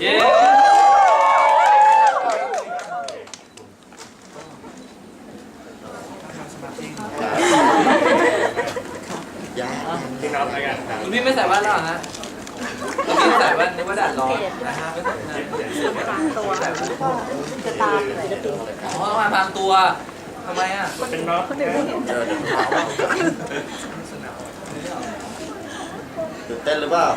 เย้ยากพี่น้องแล้วกันครับคุณพี่ไม่ใส่แว่นแล้วเหรอฮะคุณพี่ใส่แว่นนึกว่าแดดร้อนนะฮะไม่ใส่แว่นตัวจะตามศิลปินอ๋อมาพรางตัวทำไมอะเป็นน้องนะเจอเดี๋ยวถามว่าตื่นเต้นหรือเปล่า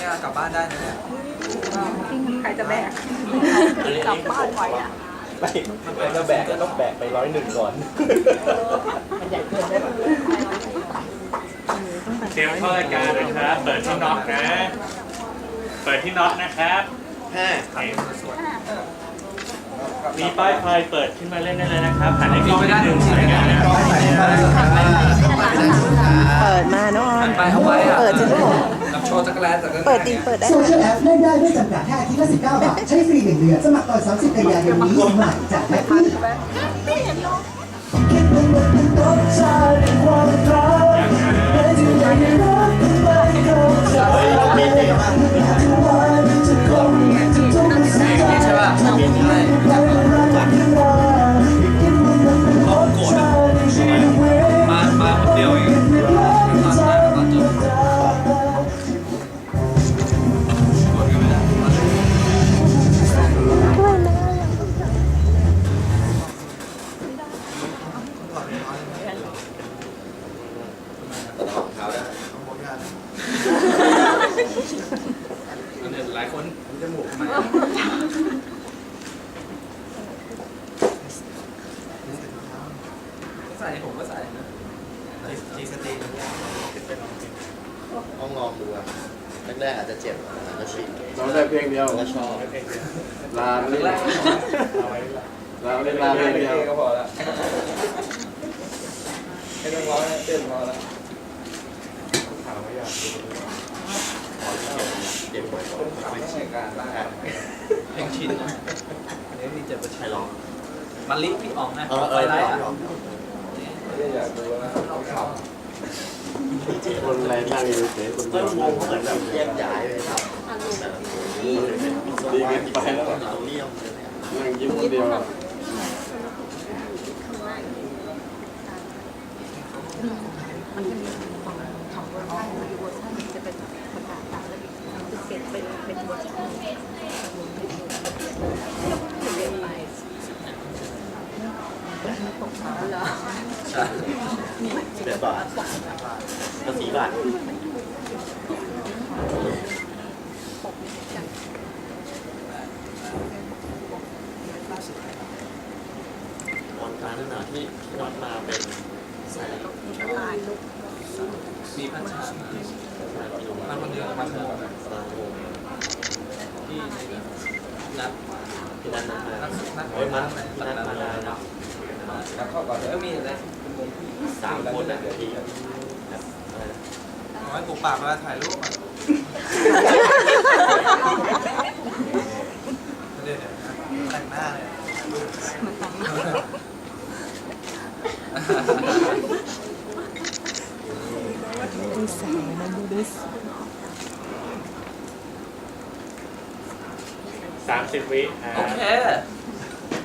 อันนี้กลับบ้านได้นะเนี่ยใครจะแบกกลับบ้านไหวอะไม่มันจะแบกก็ต้องแบกไปร้อยหนึ่งก่อนเตรียมเข้ารายการนะครับ เปิดที่น็อตนะ เปิดที่น็อตนะครับแฮ่มีป้ายไฟเปิดขึ้นมาเล่นได้เลยนะครับหันให้กล้องนิดนึงรายการนะเปิดมาน้องออหันนไปเอาไว้อะเปิดสิลูกกับโชว์จักรแลนจากนั้นเปิดตีเปิดได้ โซเชียลแอปเล่นได้ไม่จำกัดแค่อาทิตย์ละ19 บาท ใช้ฟรี1เดือน สมัครก่อน 30กันยายนนี้ใหม่จากแฮปปี้เฮ้ยเราบินเองมากใช่ป่ะ ลาเล่นลาเพลงเดียวก็พอแล้วไม่ต้องร้องเต้นพอแล้วเจ็บบ่อยไม่ใช่การบ้างเพลงชินอันนี้มีเจ็บประๆชัให้ยลองมันลิพี่อ๋องนะเออเอไฟอไลลท์องอะลองคนแรงนั่งอยู่เฉยคนเดีเริ่ยวมงงเหมือนแบบแยกย้ายไปทำแบบนี้เลยเป็นวิศวะที่ไปแล้วเราเลี่ยมเลยเนี่ยนั่งยิ้มคนเดียว มันจะมีของของเวอร์ชันมีเวอร์ชันจะเป็นประกาศต่ามระเบียบคือเป็นเป็นเป็นเวอร์ชันเรียนไปตกขาเหรอใช่สิบเอ็ดบาทก็สี่บาท ตอนการนั่นนะที่ที่น็อตมาเป็นใส่ ตายลูก มีพันชาใส่กิโลพันคนเดียวมงสตาร์โฮมที่นัดที่นั่นนะนัดนัดโอ้ยมันที่นั่นมาแล้วนะนัดเข้าก่อนแล้วมีอะไรสามคนนะที่แบบอะไรนะน้อยปลูปากเวลาถ่ายรูปอะเดี๋ยวแต่งหน้าเลย ดูแสงนะดูดิสามสิบวิคโอรับเค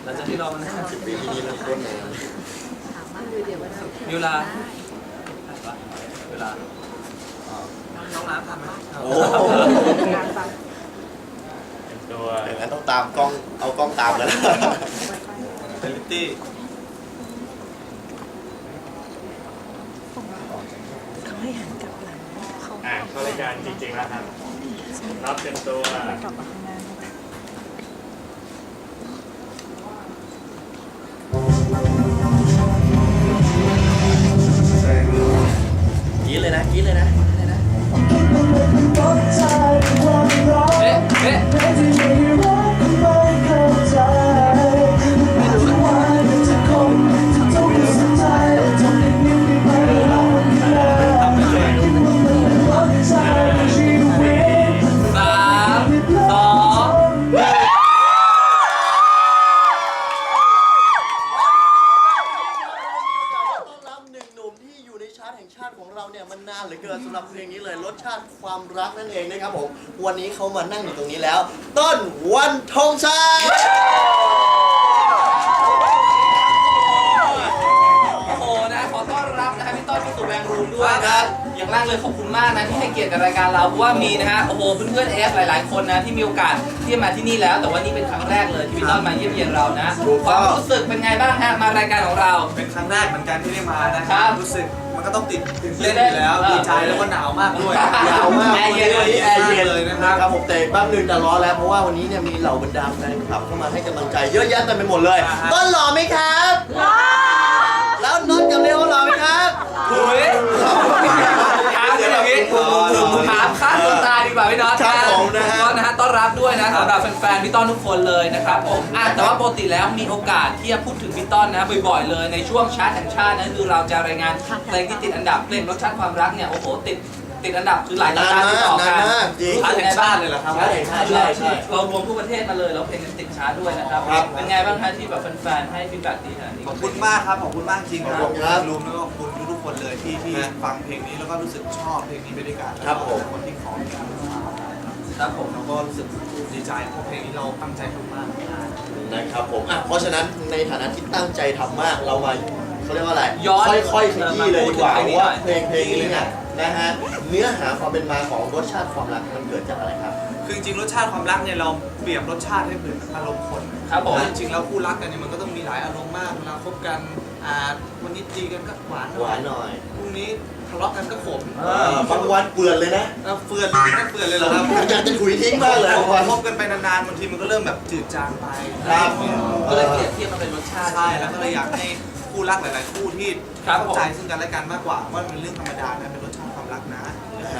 หลังจากที่เรามันสิบปีที่นี่มันโคตรนานมีเวลาเวลาน้องน้ำทำไหมโอ้งานฟังเป็นตัว อย่างนั้นต้องตามกล้อง เอากล้องตามแล้วนะเรลิตี้ เขาให้หันกลับหลัง เขาอ่าเข้ารายการจริงๆแล้วครับ รับเป็นตัวกลับมาข้างหน้ากรีดเลยนะกรีดเลยนะ เอ๊ะเอ๊ะ หรับเพลงนี้เลยรสชาติความรักนั่นเองนะครับผม วันนี้เขามานั่งอยู่ตรงนี้แล้ว ต้นวันทองชัยโอ้โหนะขอต้อนรับนะฮะพี่ต้นเข้าสู่แบงค์รูมด้วยนะครับ อย่างแรกเลยขอบคุณมากนะที่ให้เกียรติกับรายการเราเพราะว่ามีนะฮะโอ้โหเพื่อนๆเอฟหลาย ๆ คนนะที่มีโอกาสที่จะมาที่นี่แล้ว แต่ว่านี่เป็นครั้งแรกเลยที่พี่ต้นมาเยี่ยมเยียนเรานะความรู้สึกเป็นไงบ้างฮะมารายการของเรา เป็นครั้งแรกเหมือนกันที่ได้มานะคครัรับบรู้สึกมัน ก็ต้องติดตื่นเต้นอยู่แล้วเออดีใจแล้วก็หนาวมากด้วยยาวมากแอร์เย็นวันนี้แอร์เย็นเลยนะนะครับครับผมแต่แป๊บหนึงจะร้อนแล้วเพราะว่าวันนี้เนี่ยมีเหล่าบรรดาแฟนคลับเข้ามาให้กำลังใจเยอะแยะเต็มไปหมดเลยอ่าฮะต้นหล่อไหมครับหล่อแล้วน็อตกับเรวหล่อไหมครับเฮ้ยถามเลยอย่างนี้ถามค่าตัวตายดีกว่าพี่น็อตครับ ผมนะฮะก็นะฮะต้อนรับด้วยนะสำหรับแฟนๆพี่ต้นทุกคนเลยนะครับผมอะแต่ว่าปกติแล้วมีโอกาสที่จะพูดถึงพี่ต้นนะบ่อยๆเลยในช่วงชาร์ตแห่งชาตินะคือเราจะรายงานเพลงที่ติดอันดับเพลงรสชาติความรักเนี่ยโอ้โหติดติดอันดับคือหลายตำนานที่ต่อกันนานมากจริงรู้สึกไงบ้างเลยเหรอครับ ใช่ใช่ใช่ใช่เรารวมทุกประเทศมาเลยแล้วเพลงนี้ติดชาร์ตด้วยนะครับครับ เป็นไงบ้างฮะที่แบบแฟนๆให้ฟีดแบ็กดีขนาดนี้ ขอบคุณมากครับขอบคุณมากจริงครับขอบคุณครับรวมแล้วก็ขอบคุณทุกๆคนเลยที่ที่ฮะฟังเพลงนี้แล้วก็รู้สึกชอบเพลงนี้ไปด้วยกันครับผม แล้วก็คนที่ขอเพลงนี้มา ครับผมแล้วก็รู้สึกดีใจเพราะเพลงนี้เราตั้งใจทำมากนะครับผมอะเพราะฉะนั้นในฐานะที่ตั้งใจทำมากเรามาเขาเรียกว่าอะไรย้อนค่อยๆขยี้เลยดีกว่าเออมาพูดถึงเพลงนี้หน่ว่าอยเพลงเพลงนี้เนี่ยนะฮะเนื้อหาความเป็นมาของรสชาติความรักมันเกิดจากอะไรครับคือจริงๆรสชาติความรักเนี่ยเราเปรียบรสชาติให้เหมือนอารมณ์คนครับผมจริงๆแล้วคู่รักกันเนี่ยมันก็ต้องมีหลายอารมณ์มากเวลาคบกันอ่าวันนี้ตีกันก็หวานหวานหน่อยพรุ่งนี้ทะเลาะกันก็ขมเออบางวันเปื่อนเลยนะแล้วเฟื่อนไม่เฟื่อนเลยเหรอครับอยากจะถุยทิ้งมากเลยบางวันคบกันไปนานๆบางทีมันก็เริ่มแบบจืดจางไปครับก็เลยเปรียบเทียบมาเป็นรสชาติใช่แล้วก็เลยอยากให้คู่รักหลายๆคู่ที่ครับเข้าใจซึ่งกันและกันมากกว่าว่ามันเป็นเรื่องธรรมดานะเป็นรสชาติความรักนะ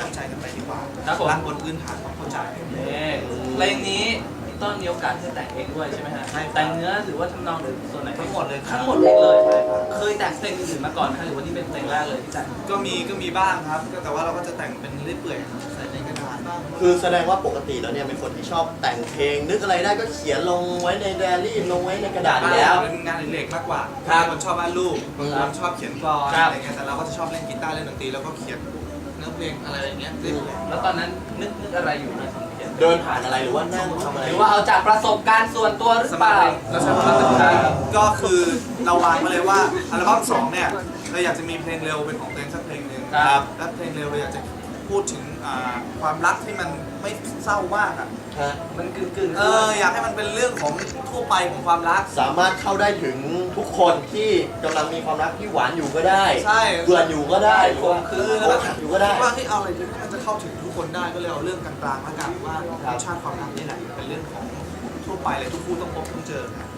เข้าใจกันไปดีกว่าครับผม รักบนพื้นฐานของเข้าใจ นี่เพลงนี้พี่ ต้นมีโอกาสที่จะแต่งเองด้วยใช่ไหมฮะใช่ครับ แต่งเนื้อหรือว่าทำนองหรือส่วนไหนทั้งหมดเลยครับทั้งหมดเพลงเลย ใช่ครับ เคยแต่งเพลงอื่นๆมาก่อนไหมฮะหรือว่านี่เป็นเพลงแรกเลยที่แต่งก็มีก็มีบ้างครับก็แต่ว่าเราก็จะแต่งเป็นเรื่อยเปื่อยครับใส่ในกระดาษบ้างคือแสดงว่าปกติแล้วเนี่ยเป็นคนที่ชอบแต่งเพลง นึกอะไรได้ก็เขียนลงไว้ในไดอารี่ลงไว้ในกระดาษอยู่แล้ว เป็นงานอดิเล็กมากกว่าครับบางคนชอบวาดรูปบางคนชอบเขียนกลอนครับ อะไรเงี้ยแต่เราก็จะชอบเล่นกีตาร์เล่นดนตรีแล้วก็เขียนเนื้อเพลงอะไรอย่างเงี้ยเรื่อยแล้วตอนนั้นนึกนึกอะไรอยู่นะตอน เขียนเดินผ่านอะไรหรือว่านั่งทำอะไรหรือว่าเอาจากประสบการณ์ส่วนตัวหรือสเปมาล่าธิเราใช้ความสำคัญก็คือเราวางมาเลยว่าอัลบั้มสองเนี่ยเราอยากจะมีเพลงเร็วเป็นของตัวเองสักเพลงหนึ่งครับ และเพลงเร็วเราอยากจะพูดถึงอ่าความรักที่มันไม่เศร้ามากอะฮะมันกึ่งกึ่งๆเอออยากให้มันเป็นเรื่องของทั่วไปของความรัก สามารถเข้าได้ถึงทุกคนที่กำลังมีความรักที่หวานอยู่ก็ได้ใช่เบื่ออยู่ก็ได้หรือว่าคือโกหักอยู่ก็ได้ว่าที่เอาอะไรที่มันจะเข้าถึงทุก คนได้ก็เลยเอาเรื่องกลางๆแล้วกันว่ารครับสชาติความรักนี่แหละเป็นเรื่องของทั่วไปเลยทุกคู่ต้องพบต้องเจอครับ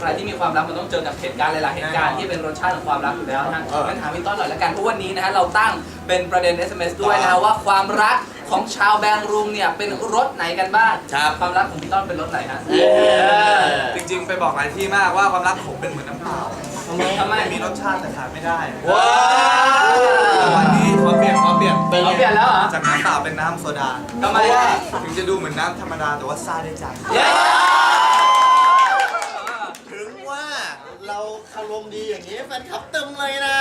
ใครที่มีความรักมันต้องเจอกับเหตุการณ์หลายๆเหตุการณ์ที่เป็นรสชาติของความรักอยู่แล้วนะฮะเออ งั้นถามพี่ต้นหน่อยละกันเพราะวันนี้นะฮะเราตั้งเป็นประเด็น SMS ด้วยนะฮะว่าความรักของชาวแบงรุงเนี่ยเป็นรสไหนกันบ้างครับความรักของพี่ต้นเป็นรสไหนฮะเย้จริงๆ ไปบอกหลายที่มากว่าความรักผมเป็นเหมือนน้ำเปล่า ทำไมทำไมมีรสชาติแต่ขาดไม่ได้ว้าววันนี้ขอเปลี่ยนขอเปลี่ยนเป็นเอาไงเปลี่ยนแล้วเหรอจากน้ำเปล่าเป็นน้ำโซดาทำไมเพราะว่าอะถึงจะดูเหมือนน้ำธรรมดาแต่ว่าซ่าได้ใจเย้ถึงว่าเราคารมดีอย่างนี้แฟนคลับเต็มเลยนะ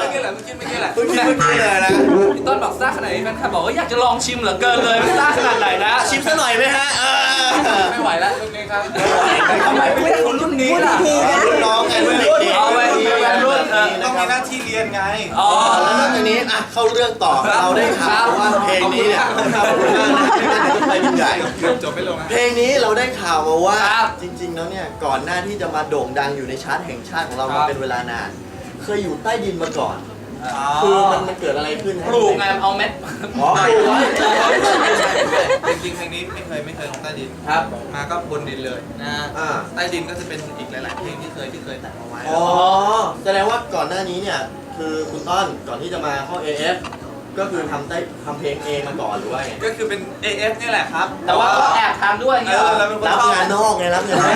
เมื่อกี้แหละเมื่อกี้เมื่อกี้แหละเพิ่งคิดเมื่อกี้เลยนะพี่ต้นบอกซ่าขนาดนี้แฟนคลับบอกว่าอยากจะลองชิมเหลือเกินเลยมันซ่าขนาดไหนนะชิมซะหน่อยไหมฮะเออไม่ไหวแล้วรุ่นนี้ ครับทำไมไม่ได้คนรุ่นนี้ล่ะรุ่นน้องไงรุ่นเด็กๆเอาไว้เอาไว้รุ่นเออต้องมีหน้าที่เรียนไงอ๋อแล้วนอกจากนี้อะเข้าเรื่องต่อเราได้ข่าวว่าเพลงนี้เนี่ยไปบินใหญ่เกือบจบไม่ลงนะเพลงนี้เราได้ข่าวมาว่าครับจริงๆแล้วเนี่ยก่อนหน้าที่จะมาโด่งดังอยู่ในชาร์ตแห่งชาติของเราครัมาบเป็นเวลานาน เคยอยู่ใต้ดินมาก่อน คือมันมันเกิดอะไรขึ้นปลูกไงเอาเม็ดอ๋อปลูกไว้จริงๆเพลงนี้ไม่เคยไม่เคยลงใต้ดินครับ มาก็บนดินเลยนะอ่าใต้ดินก็จะเป็นอีกหลายๆเพลงที่เคยที่เคยแต่งเอาไว้อ๋อแสดงว่าก่อนหน้านี้เนี่ยคือคุณต้นก่อนที่จะมาเข้า AF ก็คือทำได้ทำเพลงเองมาก่อนหรือว่าไงก็คือเป็น AF นี่แหละครับ แต่ว่าก็แอบทำด้วยอย่างเอเงี้ยเหรออเราเป็นคนรับชอบงานนอกไงรับงานนอก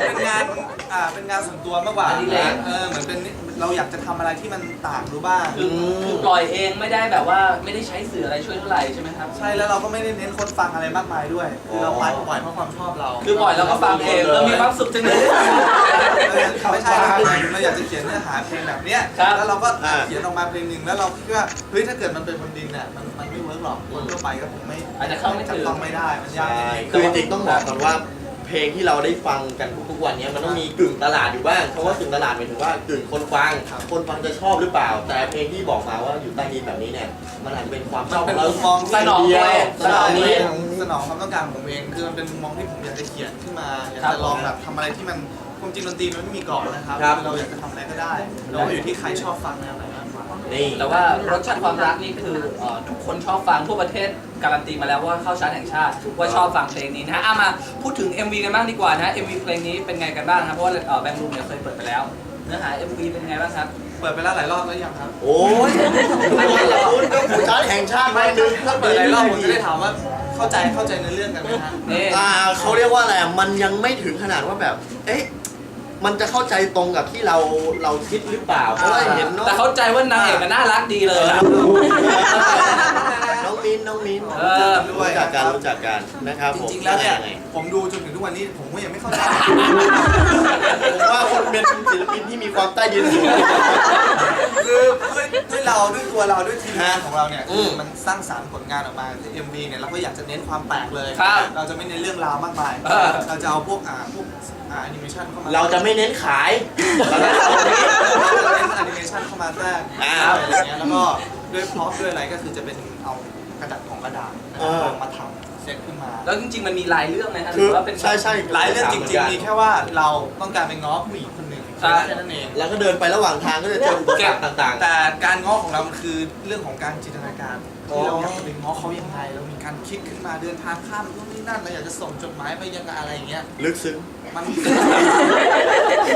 เป็น งานอ่าเป็นงานส่วนตัวมากกว่าอดิเรก เออเหมือนเป็นนิเราอยากจะทำอะไรที่มันต่างดูบ้าง คือคือปล่อยเองไม่ได้แบบว่าไม่ได้ใช้สื่ออะไรช่วยเท่าไหร่ใช่ไหมครับ ใช่แล้วเราก็ไม่ได้เน้นคนฟังอะไรมากมายด้วยคือเราปล่อยปล่อยเพราะความชอบเราคือปล่อยแล้วก็ฟังเองแล้วมีความสุขจังเลย ไม่ใช่เราเราอยากจะเขียนเนื้อหาเพลงแบบเนี้ยครับ แล้วเราก็เขียนออกมาเพลงหนึ่งแล้วเราคิดว่าเฮ้ยถ้าเกิดมันเป็นบนดินเนี่ยมันมันไม่เวิร์กหรอกคนทั่วไปก็คงไม่อาจจะเข้าไม่จับถึง ต้องไม่ได้มันยากใช่นิดนึงคือจริงๆต้องบอกก่อนว่า เพลงที่เราได้ฟังกันทุกๆวันเนี้ยมันต้องมีกึ่งตลาดอยู่บ้างเพราะว่ากึ่งตลาดหมายถึงว่ากึ่งคนฟังคนฟังจะชอบหรือเปล่า แต่เพลงที่บอกมาว่าอยู่ใต้ดินแบบนี้เนี่ยมันอาจจะเป็นความชมัอนบขเป็อนงเรามุมมองสนองเดียวตัวเองสนองนี้สนองความต้องการของผมเอง คือมันเป็นมุมมองที่ผมอยากจะเขียนขึ้นมาอยากครับจะลองแบบทำอะไรที่มันความจริงดนตรีมันไม่มีกรอบนะครับครับเราอยากจะทำอะไรก็ได้แล้วก็อยู่ที่ใครชอบฟังแนวไหนมากกว่า นี่แต่ว่ารสชาติความรักนี่คือเอ่อทุกคนชอบฟังทั่วประเทศการันตีมาแล้วว่าเข้าชาร์ตแห่งชาติว่าชอบฟังเพลงนี้นะฮะอะมาพูดถึง MV กันบ้างดีกว่านะฮะ MV เพลงนี้เป็นไงกันบ้างครับเพราะว่าเอ่อแบงค์รูมเนี่ยเคยเปิดไปแล้ว เนื้อหา MV เป็นไงบ้างครับเปิดไปแล้วหลายรอบแล้วยังครับโอ้ยคุณก็ผู้ชายแห่งชาติไม่ไม่คืนึองถ้าเปิดหลายรอบผมจะได้ถามว่าเข้าใจเข้าใจในเรื่องกันไหมฮะ นี่ อ่าเขาเรียกว่าอะไรอะมันยังไม่ถึงขนาดว่าแบบ เอ๊ะ มันจะเข้าใจตรงกับที่เราเราคิดหรือเปล่าเพราะว่าเห็นเนาะ แต่เข้าใจว่านางเอกมันน่ารักดีเลยนะ น้องมิ้นน้องมิ้นเออ รู้จักกันรู้จักกันนะครับจผมริงๆ แล้วเนี่ยงไงผมดูจนถึงทุกวันนี้ผมก็ยังไม่เข้าใจ ผมว่าคุณเป็นศิลปินที่มีความใต้ดินสูง คือด้วยด้วยเราด้วยตัวเราด้วยทีมงานของเราเนี่ยอืคือมมันสร้างสรรค์ผลงานออกมาคือ MV เนี่ยเราก็อยากจะเน้นความแปลกเลย ครับเราจะไม่เน้นเรื่องราวมากมายเออ เราจะเอาพวกอ่าพวกอ่าแอนิเมชันเข้ามาเราจะไม่เน้นขายเราจะเอาตรงนี้แอนิเมชันเข้ามาแทรกอ่า อะไรอย่างเงี้ยแล้วก็ด้วยพร็อพด้วยอะไรก็คือจะเป็นเอาก ระดาษของกระดาษนะเออครับมาทำเซตขึ้นมาแล้วจริงๆมันมีหลายเรื่องนะฮะหคืรืออว่าเป็น ใช่ใช่หลายเรื่องจริงๆมีแค่ว่าเราต้องการไปง้อผู้หญิงคนหนึ่งครับแค่นั้นเอง แล้วก็เดินไประหว่างทางก็จะเจออุปสรรคต่าง แต่การง้อของเรามันคือเรื่องของการจินตนาการอ๋อที่เราอยากจะไปง้อเขายังไงเรามีการคิดขึ้นมาเดินทางข้ามนู่นนี่นั่นเราอยากจะส่งจดหมายไปยังไงอะไรอย่างเงี้ย ๆ ลึกซึ้ง มัน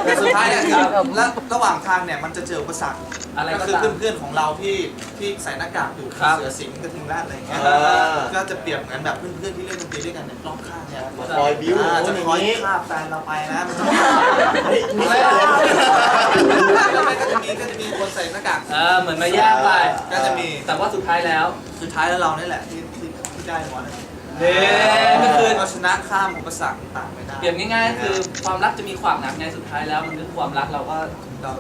แต่สุดท้ายเนี่ยคือและระหว่างทางเนี่ยมันจะเจออุปสรรคอะไรก็ก็คือตาม เพื่อนๆของเราที่ที่ใส่หน้ากากอยู่ครับเสือสิงห์กระทิงแรดอะไรอย่างเงี้ยอ่าก็จะเปรียบเหมือนแบบเพื่อนๆที่เล่นดนตรีด้วยกันเนี่ยรอบข้างเนี่ยมาคอยบิ้วอ่าโอ้จะยอย่างคอยนี้ฆ่าแฟนเราไปนะมันจะเฮ้ยนี่ไม่เลยแล้วมันก็จะมีก็จะมีคนใส่หน้ากากเออเหมือนมาแยกไปก็จะมีแต่ว่าสุดท้ายแล้ว สุดท้ายแล้วเรานี่แหละที่ที่ที่ได้หมดเลยเด้ก็คือเราช นะข้ามอุปสรรคต่างๆไปได้เปรียบง่ายๆคือความรักจะมีความหนักไงสุดท้ายแล้วมันคือความรักเราก็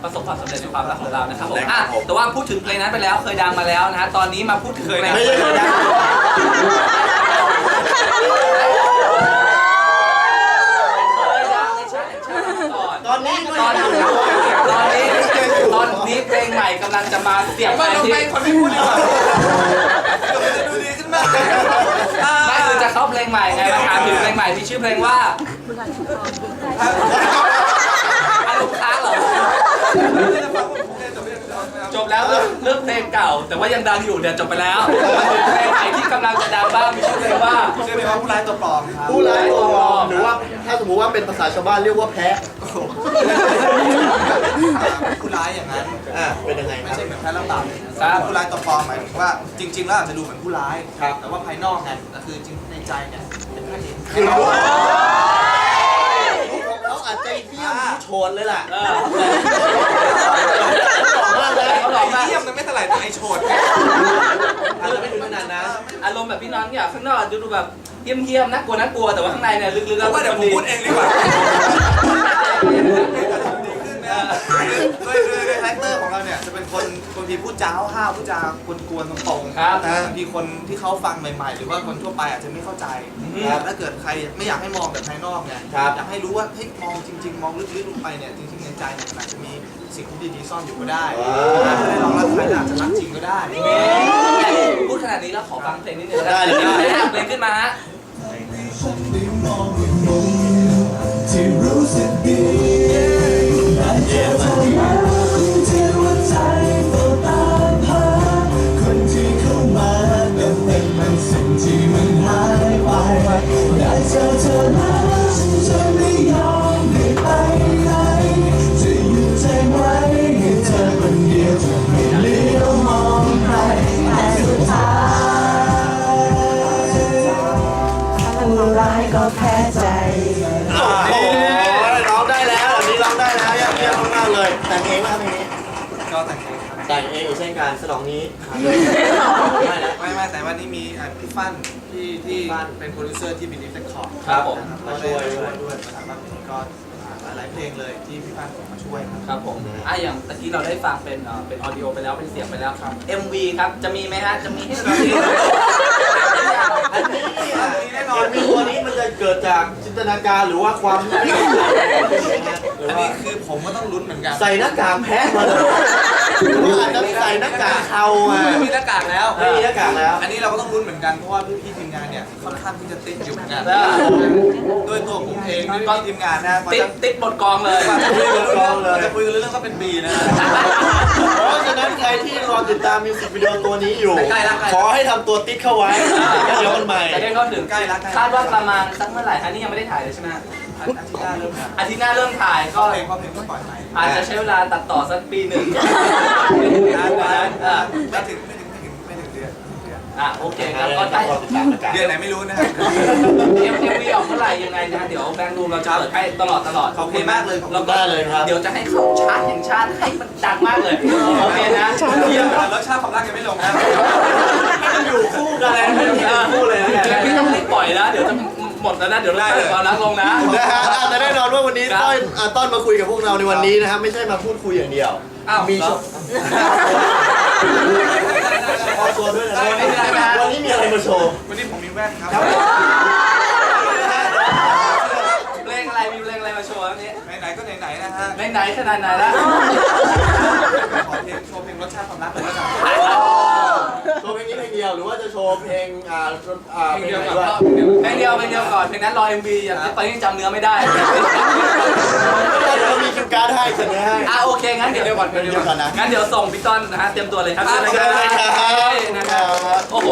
ประสบความสำเร็จในความรักของเรานะครับผมอะแต่ว่าพูดถึงเพลงนั้นไปแล้วเคยดังมาแล้วนะฮะตอนนี้มาพูดถึงเพลงไม่ใช่เคยดังเคยดังในชาติแห่งชาติมาก่อนตอนนี้ก็ตยัองนดังนี้อยู่ตอนนี้ตอนนี้เพลงใหม่กำลังจะมาเสียบไปไม่ต้องที่ไปคนที่พูดดีกว่า ไม่คือจะเข้าเพลงใหม่ไงมาถามถึงเพลงใหม่มีชื่อเพลงว่าอารมณ์ค้างเหรอ จบแล้วเรื่องเรื่องเพลงเก่า แต่ว่ายังดังอยู่เดี๋ยวจบไปแล้วมาถึงเพลงใหม่ที่กำลังจะดังบ้างมีชื่อเพลงว่าชื่อเพลงว่าผู้ร้ายตัวปลอมครับผู้ร้ายตัวปลอมหรือว่าถ้าสมมติว่าเป็นภาษาชาวบ้านเรียกว่าแพะผู้ร้ายอย่างนั้นอะเป็นยังไงคไม่รับ ใช่เหมือนแพ้รับบาปผู้ร้ายตัวปลอมหมายถึงว่าจริง ๆ แล้วอาจจะดูเหมือนผู้ร้าย ครับ แต่ว่าภายนอกไงแต่คือจริงในใจเนี่ยเป็นพระเอกคือ เขาอาจจะเที่ยมโชนเลยล่ะเออหล่อมากเลยเขาหล่อมากไอ้เยี่ยมมันไม่เท่าไหร่แต่ไอโฉดเนี่ยอาจจะไม่ถึงขนาดนั้นอารมณ์แบบพี่น้องเนี่ยข้างนอกดูดูแบบเยี่ยมเยี่ยมๆน่ากลัวน่ากลัวแต่ว่าข้างในเนี่ยลึกๆผแล้วมว่าเดี๋ยวผมพูดเองดีกว่า ด้วยด้วยด้วยคาแรคเตอร์ของเราเนี่ยจะเป็นคนบางทีพูดจาห้าวๆพูดจากวนๆตรงๆครับบางทีคนที่เขาฟังใหม่ ๆ หรือว่าคนทั่วไปอาจจะไม่เข้าใจครับถ้าเกิดใครไม่อยากให้มองแบบภายนอกไงครับ อยากให้รู้ว่าเฮ้ยมองจริง ๆ มองลึกๆลงไปเนี่ยจริงๆในใจเนี่ยมันอาจจะมีสิ่งที่ดีๆซ่อนอยู่ก็ได้อาจจะได้ลองรักใครแล้วอาจจะรักจริงก็ได้ พูดขนาดนี้แล้วขอฟังเพลงนิดนึงได้เลยได้ เพลงขึ้นมาฮะที่รู้สึกดีานสนองนี้ไม่นะไม่ไม่แต่วันนี้มีอ่าพี่ฟันที่ที่พี่ฟั่นเป็นโปรดิวเซอร์ที่บิลิฟเต็คคอร์ครับผมมาช่วยด้วยด้วยมาทำบางเพลงก็อ่าหลายๆเพลงเลยที่พี่ฟันส่งมาช่วยครับครับผมอะอย่างตะกี้เราได้ฟังเป็นเอ่อเป็นออดิโอไปแล้วเป็นเสียงไปแล้วครับ MV ครับ จะมีไหมฮะ จะมีให้เราได้ดูอันนี้เนี่ยแน่นอนมีตัวนี้มันจะเกิดจากจินตนาการหรือว่าความไม่เข้าใจหรืออันว่านี้คือผมก็ต้องลุ้นเหมือนกัน ใส่หน้ากากแพะมาเลยหรือ ว่าอาจจะใส่หน้ากากเขามาไม่มีหน้ากากแล้ว ไม่มีหน้ากากแล้ว อันนี้เราก็ต้องลุ้นเหมือนกันเพราะว่าพี่ๆทีมงานเนี่ย ค่อนข้างที่จะติดอยู่เหมือนกันได้ด้วยตัวผมเองด้วยพี่ๆทีมงานนะกว่าติดจะติดบทกองเลยกว่าจะคุยกันเรื่องกว่าจะคุยกันเรื่องก็เป็นปีนะเพราะฉะนั้นใครที่รอติดตามมิวสิกวิดีโอตัวนี้อยู่ใกล้แล้วใกล้แล้วขอให้ทำตัวติ๊กเข้าไว้แล้วเดี๋ยวมันใหม่จะได้เข้าถึงใกล้ละใกล้ละคาดว่าประมาณสักเมื่อไหร่อันนี้ยังไม่ได้ถ่ายเลยใช่ไหมฮะอาทิตย์หน้าเริ่มครับอาทิตย์หน้าเริ่มถ่ายก็เพลงเพราะเพลงก็ปล่อยใหม่อาจจะใช้เวลาตัดต่อสักปีหนึ่งนานนะนานอะไม่ถึง อนไม่ถึงเดือนอะโอเคครับก็ได้รอติดตามหน้ากากเดือนไหนไม่รู้นะครับเอ็มเอ็มวีออกเมื่อไหร่ยังไงนะเดี๋ยวแบงค์รูมเราจะเปิดให้ตลอดตลอดขอบคุณมากเลยขอบคุณแล้วก็ได้เลยครับ เดี๋ยวจะให้เข้าชาร์ตแห่งชาติให้มันดังมากเลยโอเคนะเยี่ยมรสชาติความรักยังไม่ลงนะมันอยู่คู่กันเลยไม่ต้องอยู่คู่เลยนะเดี๋ยวพี่ต้องรีบปล่อยนะเดี๋ยวจะหมดแล้วนะเดี๋ยวเราได้ความรักลงนะนะฮะอะแต่แน่นอนว่าวันนี้ครับต้นอะต้นมาคุยกับพวกเราในวันนี้นะครับไม่ใช่มาพูดคุยอย่างเดียวอ้าวมี เหรโชอว์ขอตัวด้วยนะได้ได้ได้วันนี้มีอะไรมาโชว์ วันนี้ผมมีแว่นครับเพลงอะไรมีเพลงอะไรมาโชว์วันนี้ไหนๆก็ไหนๆนะฮะไหนไหนขนาดไหนแล้วขอเพลงโชว์เพลงรสชาติความรักเลยแล้วกัน โชว์เพลงนี้เพลงเดียวหรือว่าจะโชว์เพลงอ่าอ่าเพเพลลงงเดียวไหนกับด้วยเพลงเดียวเพลงเดียวก่อนเพลงนั้นรอ MV อย่างตอนนี้ยังจำเนื้อไม่ได้ไม่ได้เดี๋ยวเรามีคิวการ์ดให้เสนอให้อะโอเคงั้นเดี๋ยวเดี๋ยวก่อนเดี๋ยวก่อนนะงั้นเดี๋ยวส่งพี่ต้นนะฮะเตรียมตัวเลยครับครับเชิญเลยครับเชิญเลยครับนะครับโอ้โห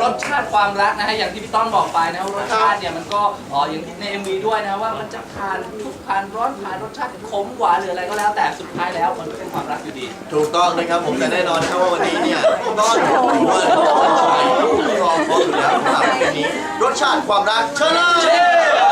รสชาติความรักนะฮะอย่างที่พี่ต้นบอกไปนะว่ารสชาติเนี่ยมันก็อ๋ออย่างที่ใน MV ด้วยนะว่ามันจะผ่านทุกผ่านร้อนผ่านรสชาติขมหวานหรืออะไรก็แล้วแต่สุดท้ายแล้วมันก็เป็นความรักอยู่ดี ถูกต้องนะครับผมแต่แน่นอนนะครับว่าวันนี้เนี่ยต้อนด้วยต้นชายรอพร้อมอยู่แล้วสำหรับเพลงนี้รสชาติความรักเชิญเลย